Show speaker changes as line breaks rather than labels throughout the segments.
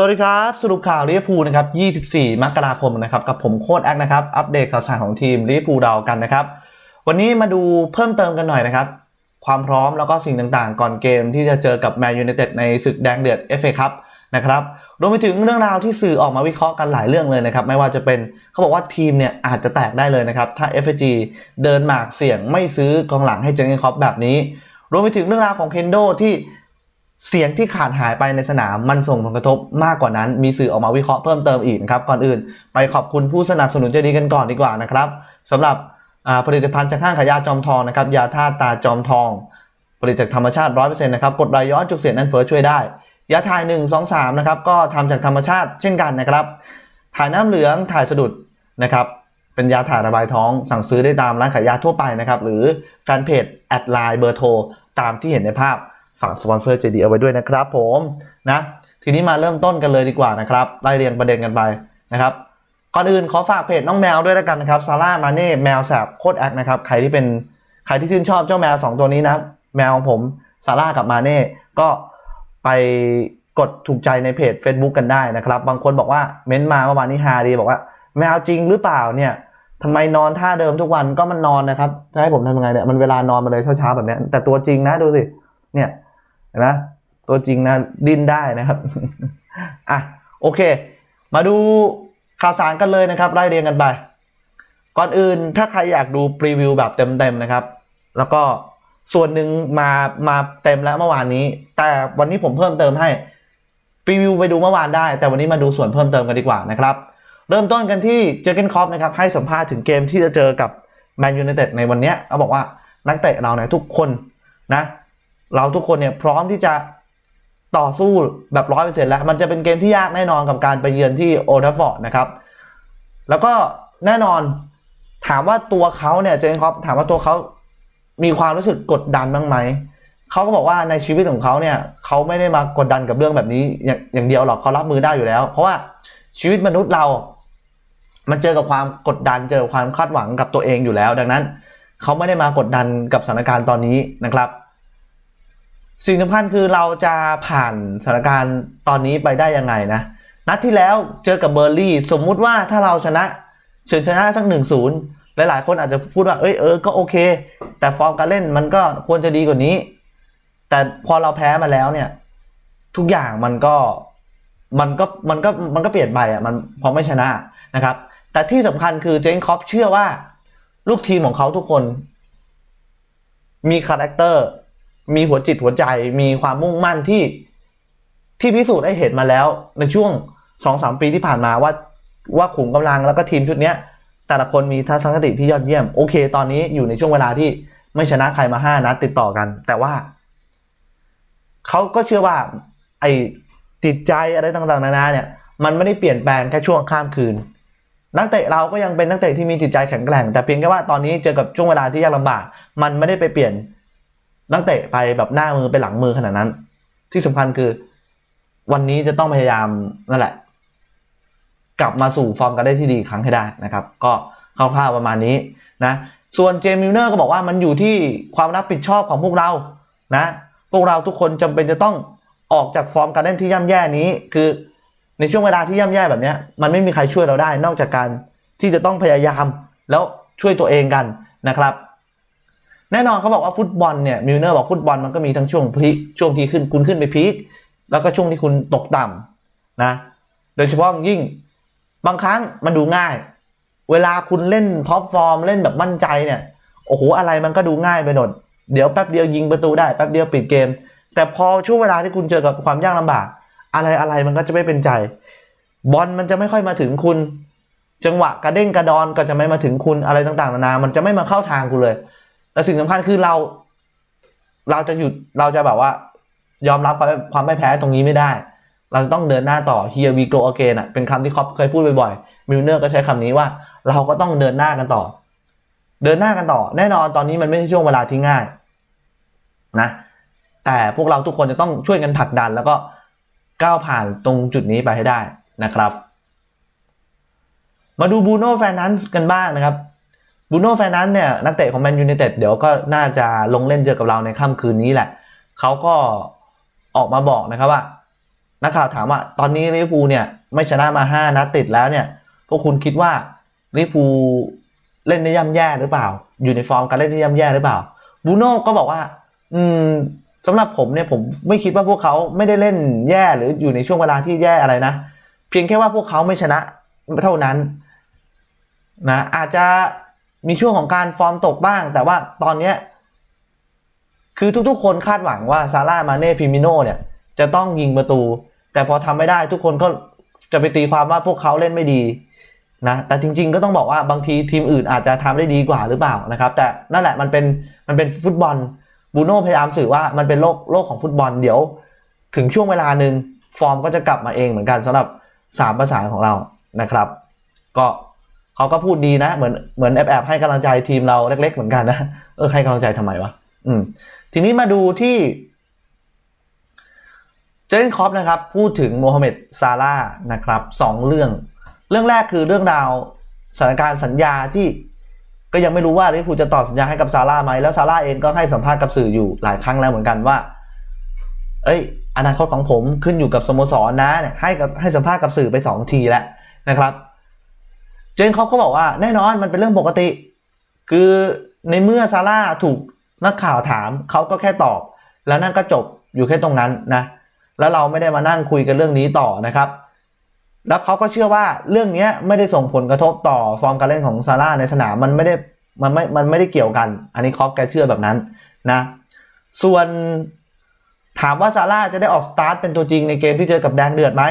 สวัสดีครับ สรุปข่าวลิเวอร์พูลนะครับ 24 มกราคมนะครับ กับผมโค้ดแอคนะครับ อัปเดตข่าวสารของทีมลิเวอร์พูลเรากันนะครับ วันนี้มาดูเพิ่มเติมกันหน่อยนะครับ ความพร้อมแล้วก็สิ่งต่างๆ ก่อนเกมที่จะเจอกับแมนยูไนเต็ดในศึกแดงเดือด FA ครับนะครับ รวมไปถึงเรื่องราวที่สื่อออกมาวิเคราะห์กันหลายเรื่องเลยนะครับ ไม่ว่าจะเป็นเขาบอกว่าทีมเนี่ยอาจจะแตกได้เลยนะครับ ถ้า FG เดินหมากเสี่ยงไม่ซื้อกองหลังให้เจอเกนคอปแบบนี้ รวมไปถึงเรื่องราวของเคนโดที่ เสียงที่ขาดหายไปในสนามมันส่งผลกระทบมากกว่านั้น มีสื่อออกมาวิเคราะห์เพิ่มเติมอีกนะครับ ก่อนอื่น ไปขอบคุณผู้สนับสนุนใจดีกันก่อนดีกว่านะครับสำหรับผลิตภัณฑ์จากห้างขายยาจอมทองนะครับ ยาทาตาจอมทอง ผลิตจากธรรมชาติ 100%นะครับ กดไหลย้อนจุกเสียนั่นเฟ้อช่วยได้ ยาถ่าย 1 2 3 นะครับ ก็ทำจากธรรมชาติเช่นกันนะครับ ถ่ายน้ำเหลือง ถ่ายสะดุดนะครับ เป็นยาถ่ายระบายท้อง สั่งซื้อได้ตามร้านขายยาทั่วไปนะครับ หรือแฟนเพจแอดไลน์เบอร์โทรตามที่เห็นในภาพ ฝากสปอนเซอร์ใจดีเอาไว้ด้วยนะครับผมนะทีนี้มาเริ่มต้นกันเลยดีกว่านะครับไล่เรียงประเด็นกันไปนะครับก่อนอื่นขอฝากเพจน้องแมวด้วยแล้วกันนะครับซาร่ามาเน่แมวแสบโคตรแอคนะครับใครที่เป็นใครที่ชื่นชอบเจ้าแมว 2 ตัวนี้นะแมวของผมซาร่ากับมาเน่ก็ไปกดถูกใจในเพจ Facebook กันได้นะครับ บางคนบอกว่าเม้นต์มาเมื่อวานนี้ฮาดีบอกว่าแมวจริงหรือเปล่าเนี่ยทำไมนอนท่าเดิมทุกวันก็มันนอนนะครับจะให้ผมทำยังไงเนี่ยมันเวลานอนมาเลยเช้าๆแบบนี้แต่ตัวจริงนะดูสิเนี่ย นไหมตัวจริงนะดิ้นได้นะครับอะโอเค มาดูข่าวสารกันเลยนะครับไล่เรียงกันไป ก่อนอื่นถ้าใครอยากดูพรีวิวแบบเต็มๆนะครับ แล้วก็ส่วนหนึ่งมามาเต็มแล้วเมื่อวานนี้ แต่วันนี้ผมเพิ่มเติมให้พรีวิวไปดูเมื่อวานได้ แต่วันนี้มาดูส่วนเพิ่มเติมกันดีกว่านะครับ เริ่มต้นกันที่เจอเกนคอปนะครับให้สัมภาษณ์ถึงเกมที่จะเจอกับแมนยูไนเต็ดในวันนี้เขาบอกว่านักเตะเราเนี่ยทุกคนนะ เราทุกคนเนี่ยพร้อมที่จะต่อสู้แบบร้อยเปอร์เซ็นต์แล้ว มันจะเป็นเกมที่ยากแน่นอนกับการไปเยือนที่โอลด์แทัฟฟอร์ดนะครับ แล้วก็แน่นอนถามว่าตัวเขาเนี่ยเจนคอปถามว่าตัวเขามีความรู้สึกกดดันบ้างไหม เขาก็บอกว่าในชีวิตของเขาเนี่ยเขาไม่ได้มากดดันกับเรื่องแบบนี้อย่างอย่างเดียวหรอกเขารับมือได้อยู่แล้ว เพราะว่าชีวิตมนุษย์เรา มันเจอกับความกดดันเจอกับความคาดหวังกับตัวเองอยู่แล้ว ดังนั้น เขาไม่ได้มากดดันกับสถานการณ์ตอนนี้นะครับ สิ่งสำคัญคือเราจะผ่านสถานการณ์ตอนนี้ไปได้ยังไงนะนัดที่แล้วเจอกับเบอร์ลี่ สมมุติว่าถ้าเราชนะเฉือนชนะสักหนึ่งศูนย์หลายๆ คนอาจจะพูดว่าเอ้ยเออก็โอเค แต่ฟอร์มการเล่นมันก็ควรจะดีกว่านี้ แต่พอเราแพ้มาแล้วเนี่ย ทุกอย่างมันก็มันก็มันก็มันก็เปลี่ยนไปอะมันพอไม่ชนะนะครับ แต่ที่สำคัญคือเจนคอปเชื่อว่า ลูกทีมของเขาทุกคน มีคาแรคเตอร์ มีหัวจิตหัวใจมีความมุ่งมั่นที่ที่พิสูจน์ให้เห็นมาแล้ว ในช่วงสองสามปีที่ผ่านมาว่าว่าขุมกำลังแล้วก็ทีมชุดเนี้ย แต่ละคนมีทัศนคติที่ยอดเยี่ยม โอเค ตอนนี้อยู่ในช่วงเวลาที่ไม่ชนะใครมาห้านัดติดต่อกัน แต่ว่าเขาก็เชื่อว่า ไอ้จิตใจอะไรต่างๆนานาเนี่ย มันไม่ได้เปลี่ยนแปลงแค่ช่วงข้ามคืน นักเตะเราก็ยังเป็นนักเตะที่มีจิตใจแข็งแกร่ง แต่เพียงแค่ว่าตอนนี้เจอกับช่วงเวลาที่ยากลำบาก มันไม่ได้ไปเปลี่ยน นักเตะไปแบบหน้ามือไปหลังมือขนาดนั้น ที่สำคัญคือวันนี้จะต้องพยายามนั่นแหละ กลับมาสู่ฟอร์มกันได้ที่ดีครั้งให้ได้นะครับ ก็คร่าวๆประมาณนี้นะส่วนเจมส์มิลเนอร์ก็บอกว่ามันอยู่ที่ความรับผิดชอบของพวกเรานะพวกเราทุกคนจำเป็นจะต้องออกจากฟอร์มการเล่นที่ย่ำแย่นี้ คือในช่วงเวลาที่ย่ำแย่แบบนี้มันไม่มีใครช่วยเราได้ นอกจากการที่จะต้องพยายามแล้วช่วยตัวเองกันนะครับ แน่นอนเขาบอกว่าฟุตบอลเนี่ยมิลเนอร์บอกฟุตบอลมันก็มีทั้งช่วงพีคช่วงที่ขึ้นคุณขึ้นไปพีคแล้วก็ช่วงที่คุณตกต่ำนะ โดยเฉพาะยิ่งบางครั้งมันดูง่าย เวลาคุณเล่นท็อปฟอร์มเล่นแบบมั่นใจเนี่ยโอ้โหอะไรมันก็ดูง่ายไปหมดเดี๋ยวแป๊บเดียวยิงประตูได้แป๊บเดียวปิดเกม แต่พอช่วงเวลาที่คุณเจอกับความยากลำบาก อะไรอะไรมันก็จะไม่เป็นใจ บอลมันจะไม่ค่อยมาถึงคุณ จังหวะกระเด้งกระดอนก็จะไม่มาถึงคุณอะไรต่างๆนานามันจะไม่มาเข้าทางคุณเลย แต่สิ่งสำคัญคือเรา เราจะหยุดเราจะแบบว่า ยอมรับความความไม่แพ้ตรงนี้ไม่ได้ เราจะต้องเดินหน้าต่อ here we go again อะเป็นคำที่คอปเคยพูดบ่อยๆมิลเนอร์ก็ใช้คำนี้ว่า เราก็ต้องเดินหน้ากันต่อ เดินหน้ากันต่อ แน่นอนตอนนี้มันไม่ใช่ช่วงเวลาที่ง่าย นะแต่พวกเราทุกคนจะต้องช่วยกันผลักดัน แล้วก็ก้าวผ่านตรงจุดนี้ไปให้ได้นะครับ มาดูบูโน่แฟนนันส์กันบ้างนะครับ บูโน่แฟนนันส์เนี่ยนักเตะของแมนยูไนเต็ดเดี๋ยวก็น่าจะลงเล่นเจอกับเราในค่ำคืนนี้แหละ เขาก็ออกมาบอกนะครับว่า นักข่าวถามว่าตอนนี้ลิเวอร์พูลเนี่ยไม่ชนะมาห้านัดติดแล้วเนี่ย พวกคุณคิดว่าลิเวอร์พูลเล่นได้ย่ำแย่หรือเปล่า อยู่ในฟอร์มการเล่นที่ย่ำแย่หรือเปล่าบูโน่ก็บอกว่า อืมสำหรับผมเนี่ยผมไม่คิดว่าพวกเขาไม่ได้เล่นแย่หรืออยู่ในช่วงเวลาที่แย่อะไรนะ เพียงแค่ว่าพวกเขาไม่ชนะเท่านั้นนะอาจจะ มีช่วงของการฟอร์มตกบ้าง แต่ว่าตอนเนี้ยคือทุกๆ คนคาดหวังว่าซาร่ามาเน่ฟิมิโนเนี่ยจะต้องยิงประตู แต่พอทำไม่ได้ทุกคนก็จะไปตีความว่าพวกเขาเล่นไม่ดีนะแต่จริงๆก็ต้องบอกว่าบางทีทีมอื่นอาจจะทำได้ดีกว่าหรือเปล่านะครับ แต่นั่นแหละมันเป็นมันเป็นฟุตบอลบูโน่พยายามสื่อว่ามันเป็นโลกโลกของฟุตบอลเดี๋ยว ถึงช่วงเวลาหนึ่งฟอร์มก็จะกลับมาเองเหมือนกันสำหรับสามประสานของเรานะครับ ก็ เขาก็พูดดีนะ เหมือนเหมือนแอบแอบให้กำลังใจทีมเราเล็ก ๆ เหมือนกันนะเออให้กำลังใจทำไมวะอืม ทีนี้มาดูที่เจนคอปนะครับ พูดถึงโมฮัมเหม็ดซาร่านะครับสองเรื่อง เรื่องแรกคือเรื่องราวสถานการณ์สัญญาที่ก็ยังไม่รู้ว่าลิเวอร์พูลจะต่อสัญญาให้กับซาร่าไหมแล้วซาร่าเองก็ให้สัมภาษณ์กับสื่ออยู่หลายครั้งแล้วเหมือนกันว่า เอ้ย อนาคตของผมขึ้นอยู่กับสโมสรนะเนี่ยให้กับให้สัมภาษณ์กับสื่อไปสองทีแล้วนะครับ เจนคอปก็บอกว่าแน่นอนมันเป็นเรื่องปกติ คือในเมื่อซาร่าถูกนักข่าวถามเขาก็แค่ตอบ แล้วนั่นก็จบอยู่แค่ตรงนั้นนะแล้วเราไม่ได้มานั่งคุยกันเรื่องนี้ต่อนะครับ แล้วเขาก็เชื่อว่าเรื่องนี้ไม่ได้ส่งผลกระทบต่อฟอร์มการเล่นของซาร่าในสนามมันไม่ได้มันไม่มันไม่ได้เกี่ยวกัน อันนี้คอปแกเชื่อแบบนั้นนะส่วนถามว่าซาร่าจะได้ออกสตาร์ทเป็นตัวจริงในเกมที่เจอกับแดงเดือดไหม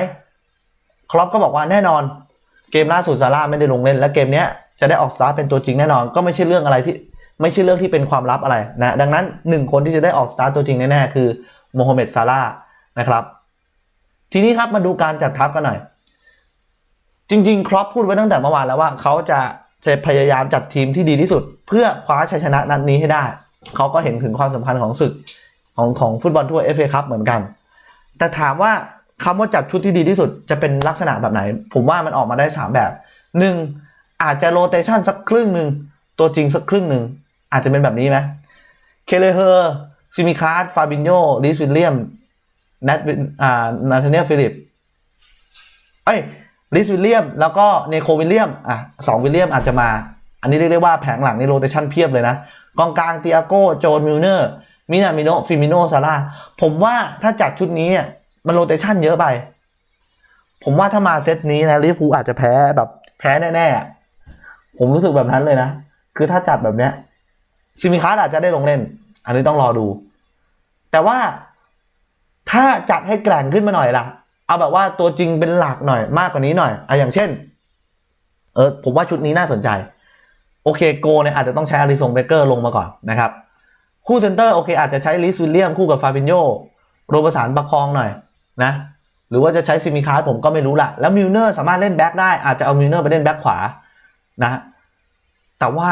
ครอปก็บอกว่าแน่นอน เกมล่าสุดซาร่าไม่ได้ลงเล่น และเกมเนี้ยจะได้ออกสตาร์เป็นตัวจริงแน่นอน ก็ไม่ใช่เรื่องอะไรที่ไม่ใช่เรื่องที่เป็นความลับอะไรนะดังนั้นหนึ่งคนที่จะได้ออกสตาร์ตัวจริงแน่ๆคือโมฮัมเหม็ดซาร่านะครับ ทีนี้ครับมาดูการจัดทัพกันหน่อย จริง ๆ ครอปพูดไว้ตั้งแต่เมื่อวานแล้วว่าเขาจะจะพยายามจัดทีมที่ดีที่สุด เพื่อคว้าชัยชนะนัดนี้ให้ได้ เขาก็เห็นถึงความสำคัญของศึกของของฟุตบอลทั่วเอฟเอคัพเหมือนกัน แต่ถามว่า คำว่าจัดชุดที่ดีที่สุดจะเป็นลักษณะแบบไหน ผมว่ามันออกมาได้สามแบบหนึ่งอาจจะโรเตชันสักครึ่งหนึ่งตัวจริงสักครึ่งหนึ่งอาจจะเป็นแบบนี้ไหมเคเลเฮอร์ซิมิคาร์ดฟาบินโยลิสวิลเลียมนัทอ่านาธาเนียลฟิลิปเอ้ยลิสวิลเลียมแล้วก็เนโควิลเลียมอะสองวิลเลียมอาจจะมา อันนี้เรียกได้ว่าแผงหลังในโรเตชันเพียบเลยนะกองกลางเตียโก้โจนมิลเนอร์มินามิโนฟิมิโนซาร่าผมว่าถ้าจัดชุดนี้เนี่ย มันโรเตชันเยอะไป ผมว่าถ้ามาเซตนี้นะลิเวอร์พูลอาจจะแพ้แบบแพ้แน่ๆ ผมรู้สึกแบบนั้นเลยนะ คือถ้าจัดแบบเนี้ยซิมิคาร์อาจจะได้ลงเล่น อันนี้ต้องรอดู แต่ว่าถ้าจัดให้แกร่งขึ้นมาหน่อยล่ะ เอาแบบว่าตัวจริงเป็นหลักหน่อยมากกว่านี้หน่อยอะอย่างเช่น เออผมว่าชุดนี้น่าสนใจ โอเคโกเนี่ยอาจจะต้องใช้อาริสงเบเกอร์ลงมาก่อนนะครับ คู่เซนเตอร์โอเคอาจจะใช้ลิสวิลเลียมคู่กับฟาบินโยโรบสันประคองหน่อย นะหรือว่าจะใช้ซิมิคาร์ดผมก็ไม่รู้ละแล้วมิลเนอร์สามารถเล่นแบ็กได้อาจจะเอามิลเนอร์ไปเล่นแบ็กขวานะแต่ว่า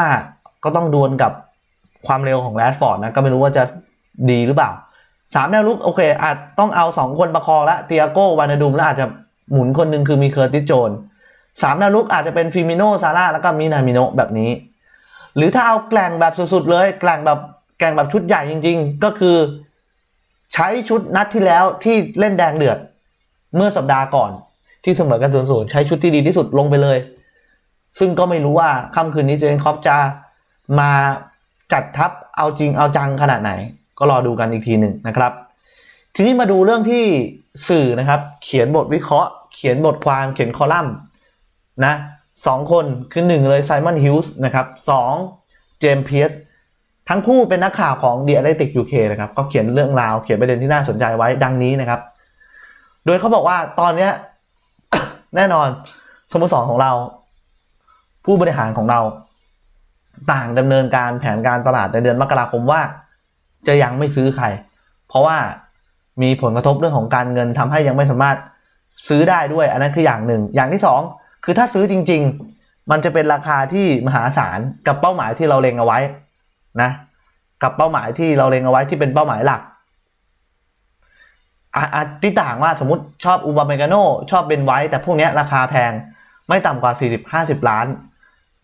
ก็ต้องดวลกับความเร็วของแรดฟอร์ดนะก็ไม่รู้ว่าจะดีหรือเปล่าสามแนวลุกโอเค อาจต้องเอาสองคนประคองละเตียโกวานาดุมแล้วอาจจะหมุนคนหนึ่งคือมีเคอร์ติสโจนสามแนวลุกอาจจะเป็นฟิมิโนซาร่าแล้วก็มินามิโนแบบนี้ หรือถ้าเอาแกล่งแบบสุดๆเลย แกล่งแบบแกล่งแบบชุดใหญ่จริง ๆ ก็คือ ใช้ชุดนัดที่แล้วที่เล่นแดงเดือด เมื่อสัปดาห์ก่อน ที่เสมอกันศูนย์ศูนย์ใช้ชุดที่ดีที่สุดลงไปเลย ซึ่งก็ไม่รู้ว่าค่ำคืนนี้เจนคอปจะมาจัดทัพเอาจริงเอาจังขนาดไหน ก็รอดูกันอีกทีหนึ่งนะครับ ทีนี้มาดูเรื่องที่สื่อนะครับ เขียนบทวิเคราะห์ เขียนบทความเขียนคอลัมน์นะสองคนคือหนึ่งเลยไซมอนฮิลส์นะครับสองเจมส์เพียส ทั้งคู่เป็นนักข่าวของ The Athletic UK นะครับ ก็เขียนเรื่องราวเขียนประเด็นที่น่าสนใจไว้ดังนี้นะครับ โดยเขาบอกว่าตอนเนี้ยแน่นอนสโมสรของเรา ผู้บริหารของเรา ต่างดำเนินการแผนการตลาดในเดือนมกราคมว่า จะยังไม่ซื้อใคร เพราะว่ามีผลกระทบเรื่องของการเงินทำให้ยังไม่สามารถซื้อได้ด้วย อันนั้นคืออย่างหนึ่ง อย่างที่สองคือถ้าซื้อจริง ๆ มันจะเป็นราคาที่มหาศาลกับเป้าหมายที่เราเล็งเอาไว้ นะกับเป้าหมายที่เราเล็งเอาไว้ที่เป็นเป้าหมายหลักอะอะที่ต่างว่าสมมติชอบอูบาเมกาโนชอบเบนไว้แต่พวกนี้ราคาแพงไม่ต่ำกว่า 40-50 ล้าน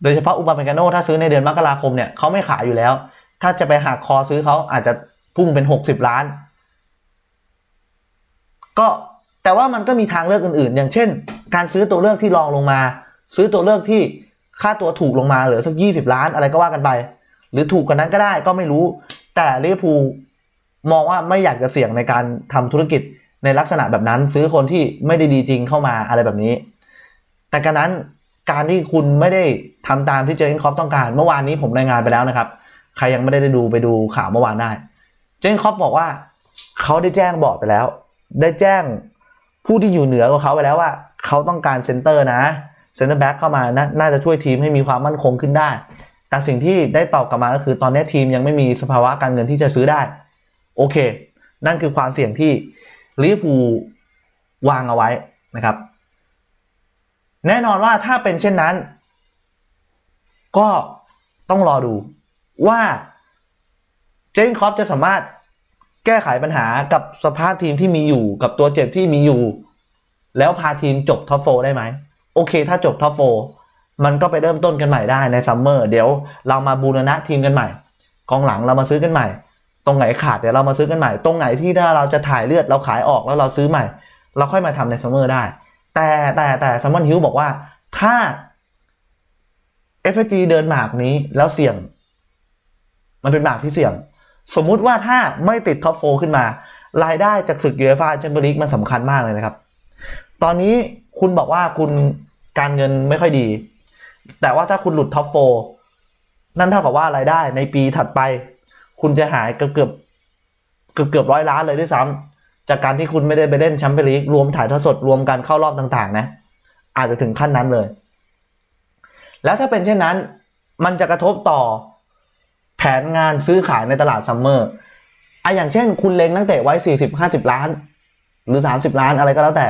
โดยเฉพาะอูบาเมกาโนถ้าซื้อในเดือนมกราคมเนี่ยเขาไม่ขายอยู่แล้ว ถ้าจะไปหักคอซื้อเขาอาจจะพุ่งเป็น 60 ล้าน ก็แต่ว่ามันก็มีทางเลือกอื่นๆ อย่างเช่น การซื้อตัวเลือกที่รองลงมา ซื้อตัวเลือกที่ค่าตัวถูกลงมาเหลือสัก 20 ล้านอะไรก็ว่ากันไป หรือถูกกว่านั้นก็ได้ก็ไม่รู้ แต่ลิเวอร์พูลมองว่าไม่อยากจะเสี่ยงในการทำธุรกิจในลักษณะแบบนั้น ซื้อคนที่ไม่ได้ดีจริงเข้ามาอะไรแบบนี้ แต่การนั้นการที่คุณไม่ได้ทำตามที่เจอร์เกนค็อปต้องการ เมื่อวานนี้ผมรายงานไปแล้วนะครับ ใครยังไม่ได้ดูไปดูข่าวเมื่อวานได้ เจอร์เกนค็อปบอกว่าเขาได้แจ้งบอร์ดไปแล้ว ได้แจ้งผู้ที่อยู่เหนือกว่าเขาไปแล้วว่าเขาต้องการเซนเตอร์นะเซนเตอร์แบ็กเข้ามานะน่าจะช่วยทีมให้มีความมั่นคงขึ้นได้ แต่สิ่งที่ได้ตอบกลับมาก็คือตอนนี้ทีมยังไม่มีสภาวะการเงินที่จะซื้อได้ โอเค นั่นคือความเสี่ยงที่ลิเวอร์พูลวางเอาไว้นะครับ แน่นอนว่าถ้าเป็นเช่นนั้น ก็ต้องรอดูว่าเจนคอปจะสามารถแก้ไขปัญหากับสภาพทีมที่มีอยู่กับตัวเจ็บที่มีอยู่ แล้วพาทีมจบท็อปโฟได้ไหม โอเค ถ้าจบท็อปโฟ มันก็ไปเริ่มต้นกันใหม่ได้ในซัมเมอร์เดี๋ยวเรามาบูรณะทีมกันใหม่กองหลังเรามาซื้อกันใหม่ ตรงไหนขาดเดี๋ยวเรามาซื้อกันใหม่ ตรงไหนที่ถ้าเราจะถ่ายเลือดเราขายออกแล้วเราซื้อใหม่ เราค่อยมาทำในซัมเมอร์ได้ แต่แต่แต่ซัมมอนฮิวบอกว่าถ้า f อ g เดินหมากนี้แล้วเสี่ยง มันเป็นหมากที่เสี่ยง สมมุติว่าถ้าไม่ติดท็อปโฟขึ้นมา รายได้จากศึกยูเอฟ่าแชมเปี้ยนลีกมันสำคัญมากเลยนะครับ ตอนนี้คุณบอกว่าคุณการเงินไม่ค่อยดี แต่ว่าถ้าคุณหลุดท็อปโฟนั่นเท่ากับว่ารายได้ในปีถัดไป คุณจะหายเกือบเกือบเกือบเกือบร้อยล้านเลยด้วยซ้ำจากการที่คุณไม่ได้ไปเล่นแชมเปี้ยนลีกรวมถ่ายทอดสดรวมการเข้ารอบต่างๆ นะ อาจจะถึงขั้นนั้นเลย แล้วถ้าเป็นเช่นนั้น มันจะกระทบต่อแผนงานซื้อขายในตลาดซัมเมอร์อะอย่างเช่น คุณเล็งนักเตะไว้ 40 50 ล้าน หรือ 30 ล้านอะไรก็แล้วแต่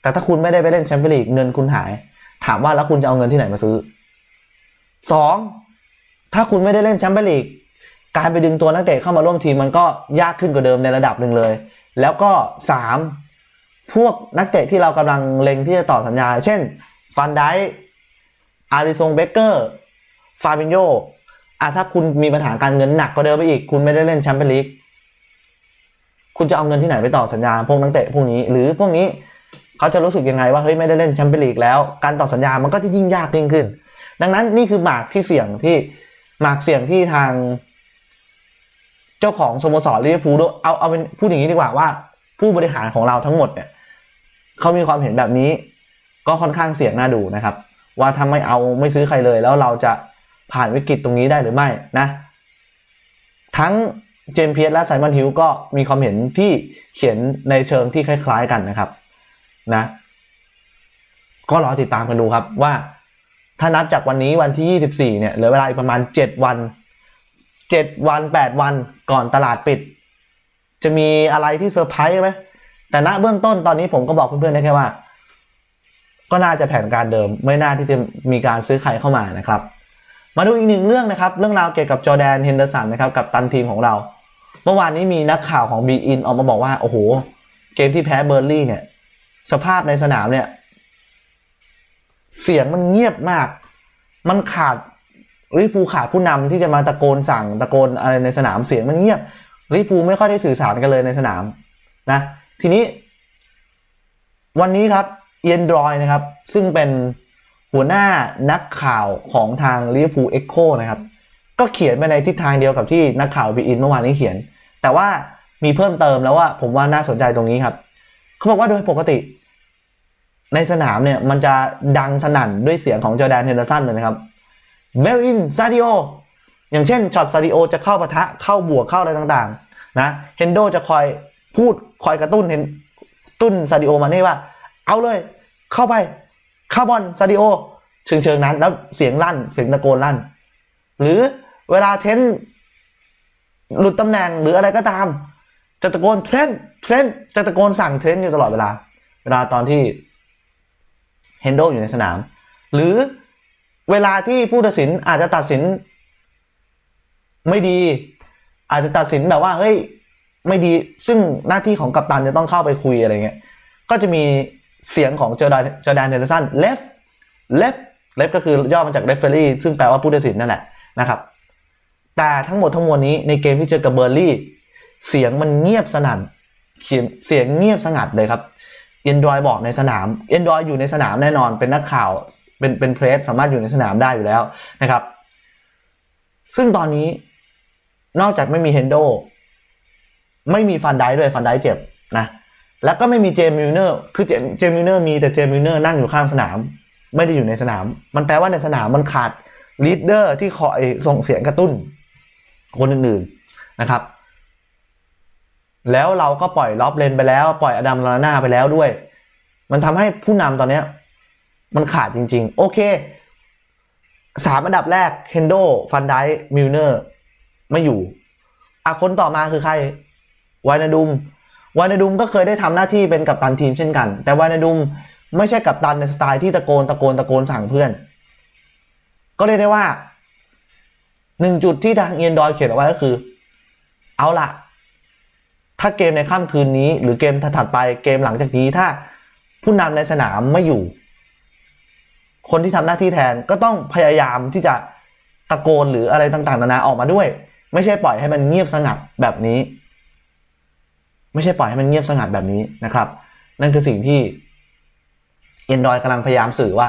แต่ถ้าคุณไม่ได้ไปเล่นแชมเปี้ยนลีกเงินคุณหาย ถามว่าแล้วคุณจะเอาเงินที่ไหนมาซื้อ 2. ถ้าคุณไม่ได้เล่นแชมเปี้ยนลีกการไปดึงตัวนักเตะเข้ามาร่วมทีมมันก็ยากขึ้นกว่าเดิมในระดับหนึ่งเลย แล้วก็ 3. พวกนักเตะที่เรากำลังเล็งที่จะต่อสัญญา เช่น ฟันไดอาริซงเบเกอร์ ฟาบินโยอะถ้าคุณมีปัญหาการเงินหนักกว่าเดิมไปอีก คุณไม่ได้เล่นแชมเปี้ยนลีก คุณจะเอาเงินที่ไหนไปต่อสัญญา พวกนักเตะพวกนี้ หรือพวกนี้ เขาจะรู้สึกยังไงว่าเฮ้ยไม่ได้เล่นแชมเปี้ยนลีกแล้ว การต่อสัญญามันก็จะยิ่งยากยิ่งขึ้น ดังนั้นนี่คือหมากที่เสี่ยงที่หมากเสี่ยงที่ทาง เจ้าของสโมสรลิเวอร์พูลด้วยเอาเอาเป็นพูดอย่างนี้ดีกว่าว่า ผู้บริหารของเราทั้งหมดเนี่ยเขามีความเห็นแบบนี้ ก็ค่อนข้างเสี่ยงน่าดูนะครับ ว่าถ้าไม่เอาไม่ซื้อใครเลย แล้วเราจะผ่านวิกฤตตรงนี้ได้หรือไม่นะ ทั้งเจมส์เพียสและไซมอนฮิวก็มีความเห็นที่เขียนในเชิงที่คล้าย ๆ กันนะครับ นะ ก็รอติดตามกันดูครับว่า ถ้านับจากวันนี้วันที่ 24 เนี่ยเหลือเวลาอีกประมาณ 7 วัน 7 วัน 8 วันก่อนตลาดปิด จะมีอะไรที่เซอร์ไพรส์ไหมแต่ณเบื้องต้นตอนนี้ผมก็บอกเพื่อนๆได้แค่ว่า ก็น่าจะแผนการเดิม ไม่น่าที่จะมีการซื้อใครเข้ามานะครับ มาดูอีกหนึ่งเรื่องนะครับ เรื่องราวเกี่ยวกับจอแดนเฮนเดอร์สันนะครับกับตันทีมของเรา เมื่อวานนี้มีนักข่าวของบีอินออกมาบอกว่า โอ้โห เกมที่แพ้เบอร์ลี่เนี่ย สภาพในสนามเนี่ย เสียงมันเงียบมาก มันขาดลิพูขาดผู้นำที่จะมาตะโกนสั่งตะโกนอะไรในสนามเสียงมันเงียบลิพูไม่ค่อยได้สื่อสารกันเลยในสนามนะ ทีนี้ วันนี้ครับเอียนดรอยนะครับ ซึ่งเป็นหัวหน้านักข่าวของทางลิพูเอ็กโคนะครับ ก็เขียนไปในทิศทางเดียวกับที่นักข่าวบีอินเมื่อวานนี้เขียน แต่ว่ามีเพิ่มเติมแล้วว่าผมว่าน่าสนใจตรงนี้ครับ เขาบอกว่าโดยปกติ ในสนามเนี่ยมันจะดังสนั่นด้วยเสียงของจอแดนเฮนเดอร์สันเลยนะครับเวลินซาดิโออย่างเช่นช็อตซาดิโอจะเข้าปะทะเข้าบวกเข้าอะไรต่างๆนะเฮนโดจะคอยพูดคอยกระตุ้นเฮนตุ้นซาดิโอมานี่ว่า เอาเลยเข้าไปเข้าบอลซาดิโอเชิงเชิงนั้น แล้วเสียงลั่นเสียงตะโกนลั่น หรือเวลาเทนหลุดตำแหน่งหรืออะไรก็ตาม จะตะโกนเทรนเทรนจะตะโกนสั่งเทรนอยู่ตลอดเวลา เวลาตอนที่ เฮนโดอยู่ในสนาม หรือเวลาที่ผู้ตัดสินอาจจะตัดสิน ไม่ดี อาจจะตัดสินแบบว่าเฮ้ยไม่ดีซึ่งหน้าที่ของกัปตันจะต้องเข้าไปคุยอะไรเงี้ยก็จะมีเสียงของเจอร์แดนจอร์แดนเดนสัน left left left ก็คือย่อมาจาก referee ซึ่งแปลว่าผู้ตัดสินนั่นแหละนะครับแต่ทั้งหมดทั้งมวลนี้ในเกมที่เจอกับเบอร์ลี่ เสียงมันเงียบสนั่นเสียงเสียงเงียบสงัดเลยครับ Android บอกในสนาม Android อยู่ในสนามแน่นอน เป็นนักข่าว เป็นเป็นเพรสสามารถอยู่ในสนามได้อยู่แล้วนะครับ ซึ่งตอนนี้นอกจากไม่มีเฮนโดไม่มีฟันได้ด้วยฟันได้เจ็บนะแล้วก็ไม่มีเจมมิลเนอร์คือเจมเจมมิลเนอร์มีแต่เจมมิลเนอร์นั่งอยู่ข้างสนาม ไม่ได้อยู่ในสนาม มันแปลว่าในสนามมันขาดลีดเดอร์ที่คอยส่งเสียงกระตุ้นคนอื่นๆนะครับ แล้วเราก็ปล่อยล็อบเลนไปแล้ว ปล่อยอดัมลาน่าไปแล้วด้วย มันทำให้ผู้นำตอนเนี้ย มันขาดจริง ๆ โอเคสามอันดับแรกเคนโดฟันไดมิลเนอร์ไม่อยู่อะคนต่อมาคือใครวายนาดุมวายนาดุมก็เคยได้ทำหน้าที่เป็นกัปตันทีมเช่นกัน แต่วายนาดุมไม่ใช่กัปตันในสไตล์ที่ตะโกนตะโกนตะโกนสั่งเพื่อน ก็เรียกได้ว่าหนึ่งจุดที่ทางเอียนดอยเขียนเอาไว้ก็คือ เอาละ ถ้าเกมในค่ำคืนนี้ หรือเกมถัดไปเกมหลังจากนี้ถ้าผู้นำในสนามไม่อยู่ คนที่ทำหน้าที่แทนก็ต้องพยายามที่จะตะโกนหรืออะไรต่างๆนานาออกมาด้วย ไม่ใช่ปล่อยให้มันเงียบสงัดแบบนี้ ไม่ใช่ปล่อยให้มันเงียบสงัดแบบนี้นะครับ นั่นคือสิ่งที่ Android กำลังพยายามสื่อว่า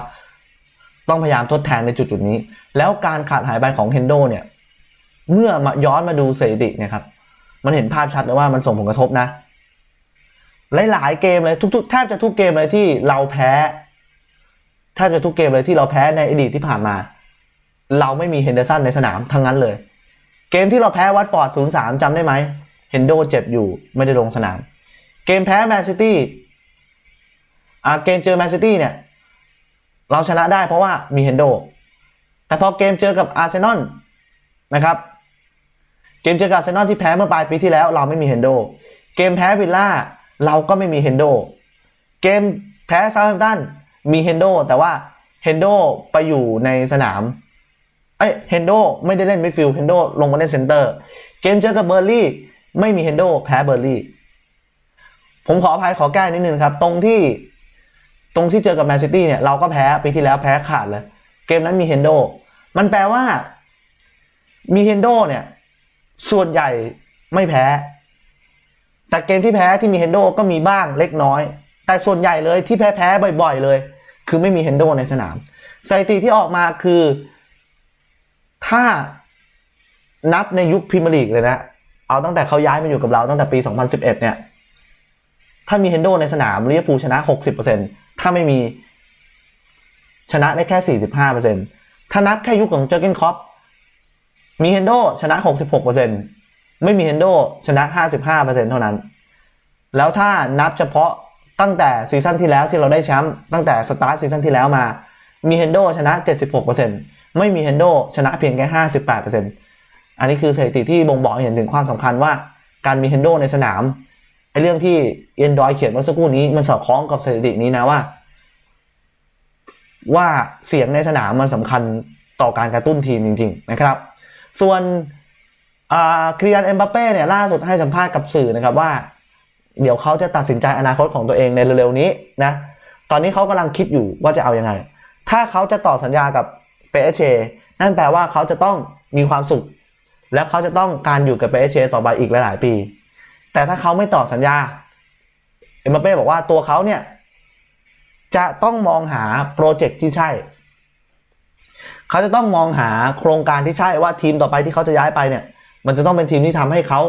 ต้องพยายามทดแทนในจุดจุดๆนี้ แล้วการขาดหายไปของ Hendo เนี่ย เมื่อมาย้อนมาดูสถิติเนี่ยครับ มันเห็นภาพชัดเลยว่ามันส่งผลกระทบนะ หลายๆเกมเลยทุกๆแทบจะทุกเกมเลยที่เราแพ้แทบจะทุกเกมเลยที่เราแพ้ในอดีตที่ผ่านมา เราไม่มีเฮนเดอร์สันในสนามทั้งนั้นเลย เกมที่เราแพ้วัตฟอร์ด 0-3จำได้ไหมเฮนโดเจ็บอยู่ไม่ได้ลงสนาม เกมแพ้แมนซิตี้อ่าเกมเจอแมนซิตี้เนี่ย เราชนะได้เพราะว่ามีเฮนโดแต่พอเกมเจอกับอาร์เซนอลนะครับ เกมเจอกับเซนอลที่แพ้เมื่อปลายปีที่แล้ว เราไม่มีเฮนโด เกมแพ้วิลล่าเราก็ไม่มีเฮนโด เกมแพ้ซา u t แฮมป์ตันมีเฮนโดแต่ว่าเฮนโดไปอยู่ในสนามเอ้ยเฮนโดไม่ได้เล่นมิดฟิลด์เฮนโดลงมาเล่นเซนเตอร์ เกมเจอกับเบอร์ลี่ไม่มีเฮนโดแพ้เบอร์ลี่ผมขออภัยขอแก้นิดนึงครับ ตรงที่ตรงที่เจอกับแมนซิตี้เนี่ยเราก็แพ้ปีที่แล้วแพ้ขาดเลย เกมนั้นมีเฮนโดมันแปลว่ามีเฮนโดเนี่ย ส่วนใหญ่ไม่แพ้ แต่เกมที่แพ้ที่มีเฮนโดก็มีบ้างเล็กน้อย แต่ส่วนใหญ่เลยที่แพ้แพ้ๆบ่อย ๆ เลย คือไม่มีเฮนโดในสนามสถิติที่ออกมาคือ ถ้านับในยุคพรีเมียร์ลีกเลยนะ เอาตั้งแต่เขาย้ายมาอยู่กับเราตั้งแต่ปี 2011 เนี่ย ถ้ามีเฮนโดในสนามลิเวอร์พูลชนะ 60%ถ้าไม่มีชนะได้แค่ 45%ถ้านับแค่ยุคของเจอร์เกนคอป มีเฮนโดชนะ 66%ไม่มีเฮนโดชนะ 55%เท่านั้น แล้วถ้านับเฉพาะตั้งแต่ซีซั่นที่แล้วที่เราได้แชมป์ตั้งแต่สตาร์ทซีซั่นที่แล้วมา มีเฮนโดชนะ 76%ไม่มีเฮนโดชนะเพียงแค่ 58%อันนี้คือสถิติที่บ่งบอกให้เห็นถึงความสำคัญว่าการมีเฮนโดในสนามไอ้เรื่องที่เอ็นดอยเขียนเมื่อสักครู่นี้มันสอดคล้องกับสถิตินี้นะว่า ว่าเสียงในสนามมันสำคัญต่อการกระตุ้นทีมจริง ๆ นะครับ ส่วนคริยันเอ็มบัปเป้เนี่ยล่าสุดให้สัมภาษณ์กับสื่อนะครับว่า เดี๋ยวเขาจะตัดสินใจอนาคตของตัวเองในเร็วๆนี้นะตอนนี้เขากำลังคิดอยู่ว่าจะเอาอยัางไง ถ้าเขาจะต่อสัญญากับเปเชนั่นแปลว่าเขาจะต้องมีความสุข และเขาจะต้องการอยู่กับเปเชต่อไปอีกหลายๆปี แต่ถ้าเขาไม่ต่อสัญญาเอ็มบัปเป้บอกว่าตัวเขาเนี่ยจะต้องมองหาโปรเจกต์ที่ใช่ เขาจะต้องมองหาโครงการที่ใช่ว่าทีมต่อไปที่เขาจะย้ายไปเนี่ย มันจะต้องเป็นทีมที่ทำให้เขา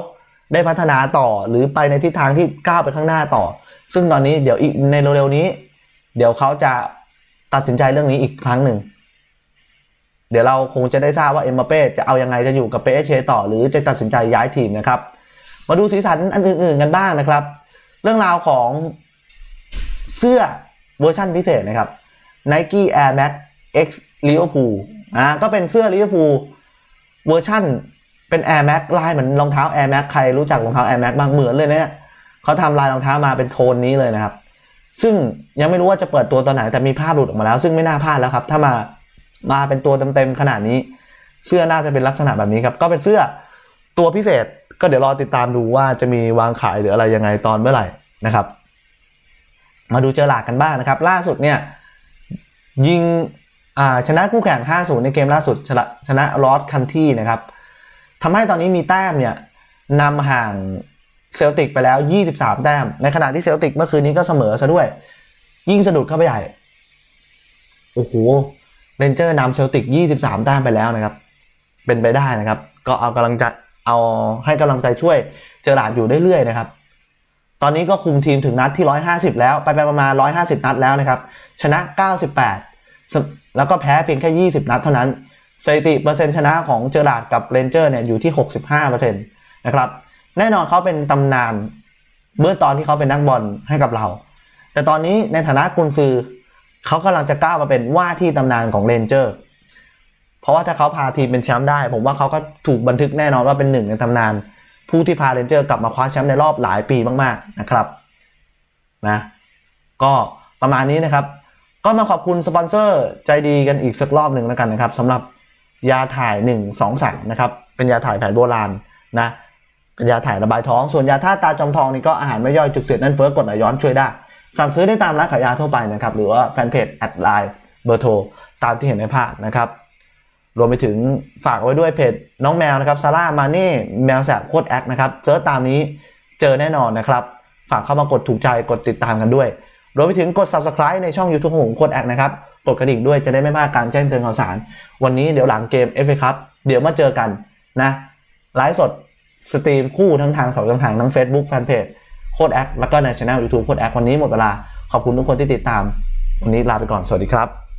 ได้พัฒนาต่อหรือไปในทิศทางที่ก้าวไปข้างหน้าต่อ ซึ่งตอนนี้เดี๋ยวในเร็วๆนี้ เดี๋ยวเขาจะตัดสินใจเรื่องนี้อีกครั้งหนึ่ง เดี๋ยวเราคงจะได้ทราบว่าเอ็มบัปเป้จะเอายังไงจะอยู่กับเปเชต่อ หรือจะตัดสินใจย้ายทีมนะครับ มาดูสีสันอันอื่นๆกันบ้างนะครับ เรื่องราวของเสื้อเวอร์ชั่นพิเศษนะครับ Nike Air Max X Liverpool อ่าก็เป็นเสื้อ Liverpool เวอร์ชั่นเป็น Air Max ลายเหมือนรองเท้า Air Max ใครรู้จักรองเท้า Air Max บ้างเหมือนเลยเนี่ยเขาทำลายรองเท้ามาเป็นโทนนี้เลยนะครับ ซึ่งยังไม่รู้ว่าจะเปิดตัวตอนไหนแต่มีภาพหลุดออกมาแล้ว ซึ่งไม่น่าพลาดแล้วครับ ถ้ามามาเป็นตัวเต็มๆขนาดนี้ เสื้อน่าจะเป็นลักษณะแบบนี้ครับ ก็เป็นเสื้อตัวพิเศษก็เดี๋ยวรอติดตามดูว่าจะมีวางขายหรืออะไรยังไงตอนเมื่อไหร่นะครับ มาดูเจอหลากกันบ้างนะครับ ล่าสุดเนี่ยยิง ชนะคู่แข่ง 5-0 ในเกมล่าสุด ชนะชนะลอสคันที่นะครับทำให้ตอนนี้มีแต้มเนี่ยนำห่างเซลติกไปแล้ว 23 แต้ม ในขณะที่เซลติกเมื่อคืนนี้ก็เสมอซะด้วย ยิ่งสะดุดเข้าไปใหญ่ โอ้โห เรนเจอร์นำเซลติก 23 แต้มไปแล้วนะครับ เป็นไปได้นะครับ ก็เอากำลังใจเอาให้กำลังใจช่วยเจอหลาดอยู่เรื่อยๆนะครับ ตอนนี้ก็คุมทีมถึงนัดที่ 150 แล้ว ไปไปประมาณ 150 นัดแล้วนะครับ ชนะ 98 แล้วก็แพ้เพียงแค่ 20 นัดเท่านั้นสถิติเปอร์เซ็นต์ชนะของเจอราร์ดกับเรนเจอร์เนี่ยอยู่ที่ 65%นะครับแน่นอนเขาเป็นตำนานเมื่อตอนที่เขาเป็นนักบอลให้กับเรา แต่ตอนนี้ในฐานะกุนซือเขากำลังจะก้าวมาเป็นว่าที่ตำนานของเรนเจอร์เพราะว่าถ้าเขาพาทีมเป็นแชมป์ได้ ผมว่าเขาก็ถูกบันทึกแน่นอนว่าเป็นหนึ่งในตำนาน ผู้ที่พาเรนเจอร์กลับมาคว้าแชมป์ในรอบหลายปีมาก ๆนะครับนะก็ประมาณนี้นะครับ ก็มาขอบคุณสปอนเซอร์ใจดีกันอีกสักรอบหนึ่งแล้วกันนะครับสำหรับยาถ่าย 1 2 3นะครับเป็นยาถ่ายแผนโบราณนะเป็นยาถ่ายระบายท้อง ส่วนยาท่าตาจอมทองนี่ก็อาหารไม่ย่อยจุกเสียดนั่นเฟ้อกดไหลย้อนช่วยได้ สั่งซื้อได้ตามร้านขายยาทั่วไปนะครับหรือว่าแฟนเพจแอดไลน์เบอร์โทรตามที่เห็นในภาพนะครับรวมไปถึงฝากไว้ด้วยเพจน้องแมวนะครับซาร่ามาเน่แมวแสบโคตรแอคนะครับเจอตามนี้เจอแน่นอนนะครับ ฝากเข้ามากดถูกใจกดติดตามกันด้วย รวมไปถึงกด subscribe ในช่อง YouTube ของผมโคดแอคนะครับ กดกระดิ่งด้วยจะได้ไม่พลาดการแจ้งเตือนข่าวสาร วันนี้เดี๋ยวหลังเกม FA ครับเดี๋ยวมาเจอกันนะไลฟ์สดสตรีมคู่ทั้งทางสองช่องทางทั้ง Facebook Fanpage โคดแอคแล้วก็ในช่อง YouTube โคดแอควันนี้หมดเวลาขอบคุณทุกคนที่ติดตาม วันนี้ลาไปก่อนสวัสดีครับ